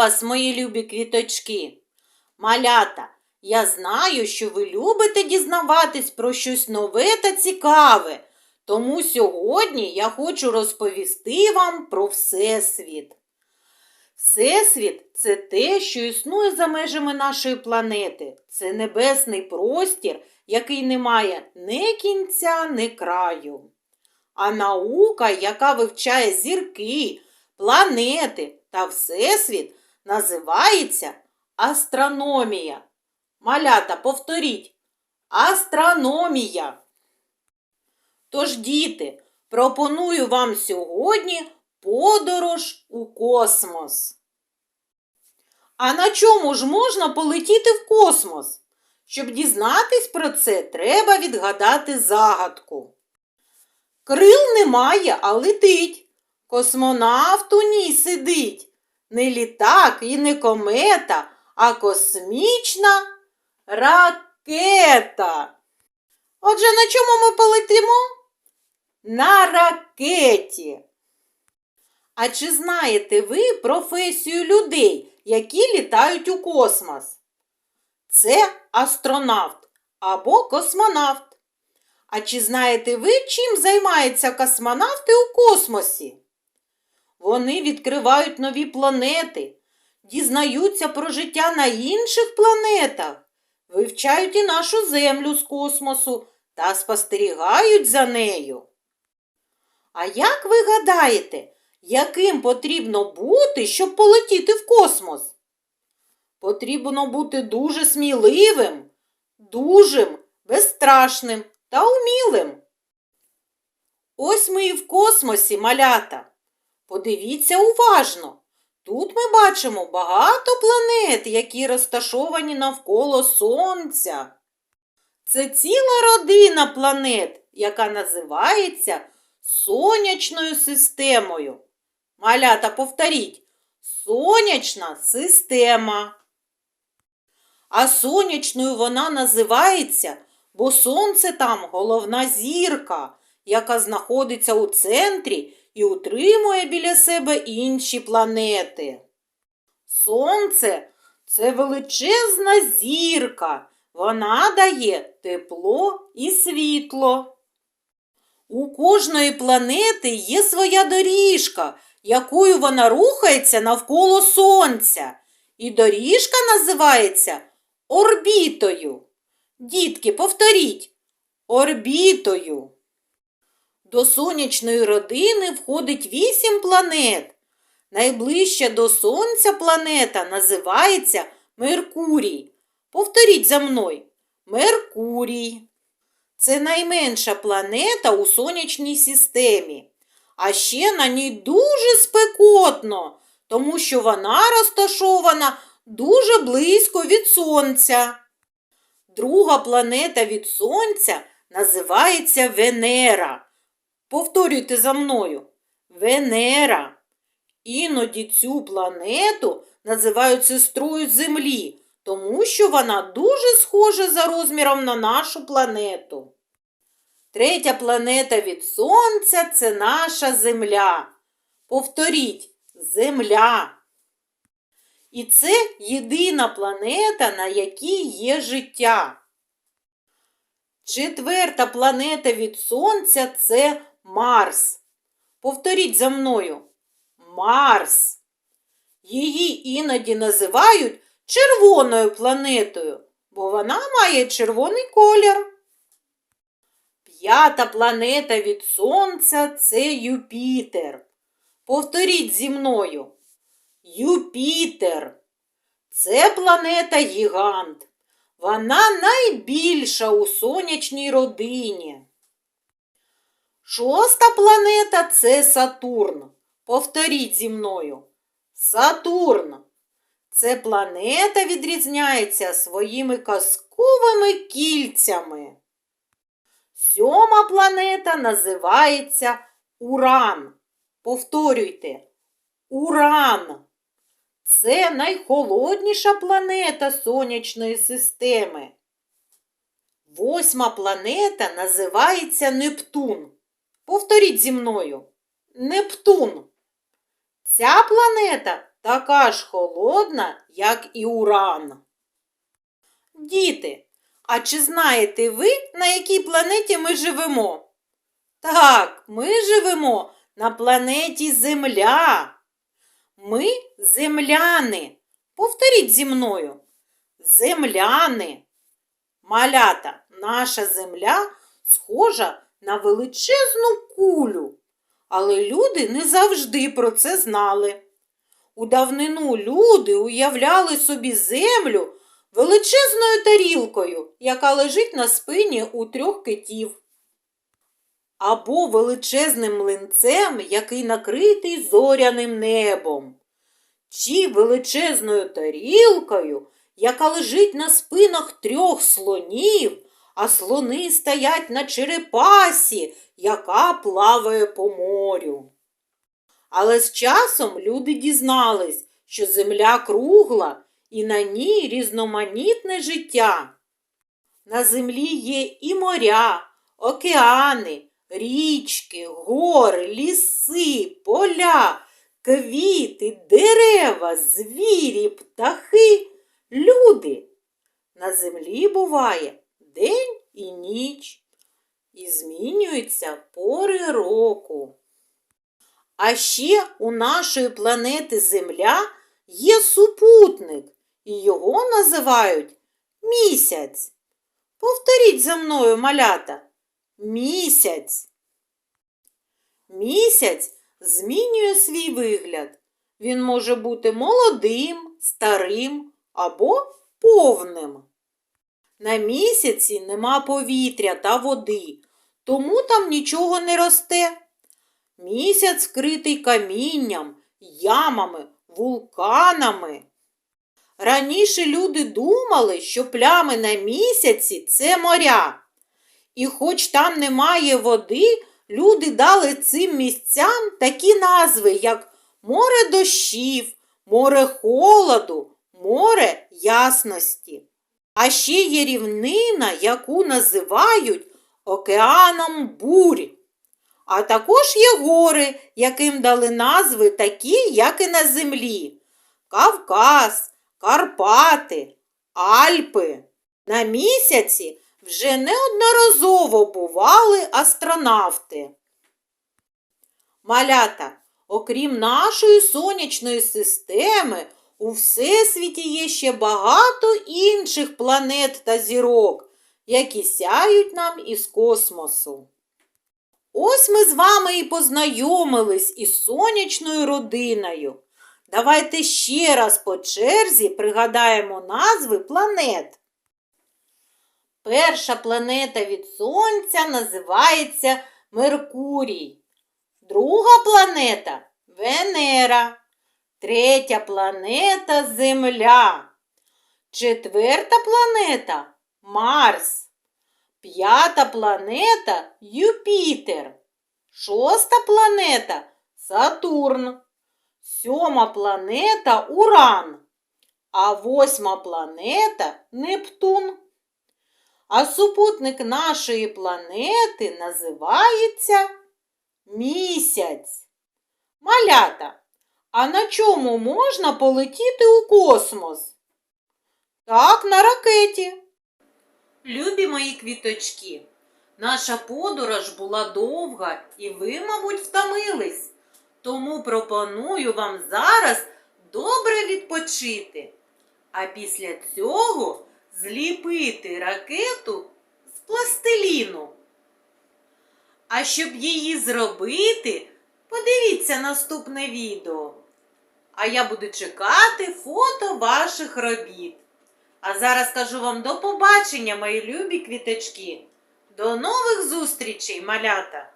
Вас, мої любі квіточки! Малята, я знаю, що ви любите дізнаватись про щось нове та цікаве. Тому сьогодні я хочу розповісти вам про Всесвіт. Всесвіт це те, що існує за межами нашої планети. Це небесний простір, який не має ні кінця, ні краю. А наука, яка вивчає зірки, планети та Всесвіт, називається астрономія. Малята, повторіть. Астрономія. Тож, діти, пропоную вам сьогодні подорож у космос. А на чому ж можна полетіти в космос? Щоб дізнатись про це, треба відгадати загадку. Крил немає, а летить. Космонавт у ній сидить. Не літак і не комета, а космічна ракета. Отже, на чому ми полетимо? На ракеті. А чи знаєте ви професію людей, які літають у космос? Це астронавт або космонавт. А чи знаєте ви, чим займаються космонавти у космосі? Вони відкривають нові планети, дізнаються про життя на інших планетах, вивчають і нашу Землю з космосу та спостерігають за нею. А як ви гадаєте, яким потрібно бути, щоб полетіти в космос? Потрібно бути дуже сміливим, дужим, безстрашним та умілим. Ось ми і в космосі, малята. Подивіться уважно. Тут ми бачимо багато планет, які розташовані навколо Сонця. Це ціла родина планет, яка називається Сонячною системою. Малята, повторіть, сонячна система. А сонячною вона називається, бо сонце там головна зірка, яка знаходиться у центрі і утримує біля себе інші планети. Сонце це величезна зірка. Вона дає тепло і світло. У кожної планети є своя доріжка, якою вона рухається навколо Сонця. І доріжка називається орбітою. Дітки, повторіть орбітою. До сонячної родини входить вісім планет. Найближча до Сонця планета називається Меркурій. Повторіть за мною. Меркурій. Це найменша планета у сонячній системі. А ще на ній дуже спекотно, тому що вона розташована дуже близько від Сонця. Друга планета від Сонця називається Венера. Повторюйте за мною. Венера. Іноді цю планету називають сестрою Землі, тому що вона дуже схожа за розміром на нашу планету. Третя планета від Сонця це наша Земля. Повторіть Земля. І це єдина планета, на якій є життя. Четверта планета від Сонця це Марс. Повторіть за мною. Марс. Її іноді називають червоною планетою, бо вона має червоний колір. П'ята планета від Сонця це Юпітер. Повторіть зі мною. Юпітер. Це планета Гігант. Вона найбільша у сонячній родині. Шоста планета це Сатурн. Повторіть зі мною. Сатурн. Це планета відрізняється своїми казковими кільцями. Сьома планета називається Уран. Повторюйте. Уран. Це найхолодніша планета сонячної системи. Восьма планета називається Нептун. Повторіть зі мною. Нептун. Ця планета така ж холодна, як і уран. Діти, а чи знаєте ви, на якій планеті ми живемо? Так, ми живемо на планеті Земля. Ми земляни. Повторіть зі мною. Земляни. Малята, наша земля схожа на величезну кулю. Але люди не завжди про це знали. У давнину люди уявляли собі землю величезною тарілкою, яка лежить на спині у трьох китів. Або величезним млинцем, який накритий зоряним небом, чи величезною тарілкою, яка лежить на спинах трьох слонів, а слони стоять на черепасі, яка плаває по морю. Але з часом люди дізнались, що земля кругла і на ній різноманітне життя. На землі є і моря, океани, річки, гори, ліси, поля, квіти, дерева, звірі, птахи, люди. На землі буває день і ніч, і змінюються пори року. А ще у нашої планети Земля є супутник, і його називають місяць. Повторіть за мною, малята. Місяць. Місяць змінює свій вигляд. Він може бути молодим, старим або повним. На місяці нема повітря та води, тому там нічого не росте. Місяць вкритий камінням, ямами, вулканами. Раніше люди думали, що плями на місяці це моря. І хоч там немає води, люди дали цим місцям такі назви, як море дощів, море холоду, море ясності. А ще є рівнина, яку називають океаном бурь. А також є гори, яким дали назви такі, як і на землі. Кавказ, Карпати, Альпи. На місяці вже неодноразово бували астронавти. Малята, окрім нашої сонячної системи, у Всесвіті є ще багато інших планет та зірок, які сяють нам із космосу. Ось ми з вами і познайомились із сонячною родиною. Давайте ще раз по черзі пригадаємо назви планет. Перша планета від Сонця називається Меркурій. Друга планета Венера. Третя планета Земля. Четверта планета Марс. П'ята планета Юпітер. Шоста планета Сатурн. Сьома планета Уран. А восьма планета Нептун. А супутник нашої планети називається Місяць. Малята. А на чому можна полетіти у космос? Так, на ракеті. Любі мої квіточки, наша подорож була довга і ви, мабуть, втомились. Тому пропоную вам зараз добре відпочити. А після цього зліпити ракету з пластиліну. А щоб її зробити, подивіться наступне відео. А я буду чекати фото ваших робіт. А зараз кажу вам до побачення, мої любі квіточки. До нових зустрічей, малята!